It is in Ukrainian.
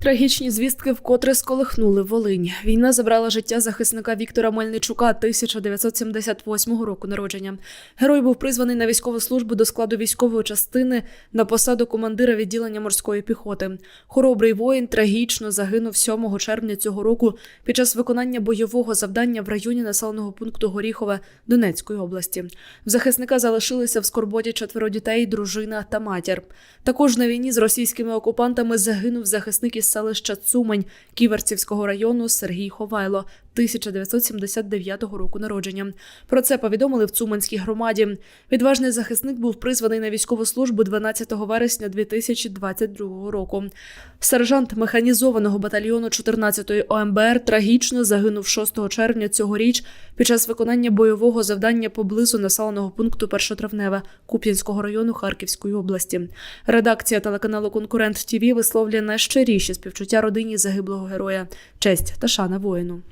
Трагічні звістки вкотре сколихнули Волинь. Війна забрала життя захисника Віктора Мельничука 1978 року народження. Герой був призваний на військову службу до складу військової частини на посаду командира відділення морської піхоти. Хоробрий воїн трагічно загинув 7 червня цього року під час виконання бойового завдання в районі населеного пункту Горіхове Донецької області. В захисника залишилися в скорботі четверо дітей, дружина та матір. Також на війні з російськими окупантами загинув захисник із селища Цумань Ківерцівського району Сергій Ховайло 1979 року народження. Про це повідомили в Цуманській громаді. Відважний захисник був призваний на військову службу 12 вересня 2022 року. Сержант механізованого батальйону 14-ї ОМБР трагічно загинув 6 червня цьогоріч під час виконання бойового завдання поблизу населеного пункту Першотравневе Куп'янського району Харківської області. Редакція телеканалу Конкурент ТІВІ висловлює найщиріші співчуття родині загиблого героя, честь та шана воїну.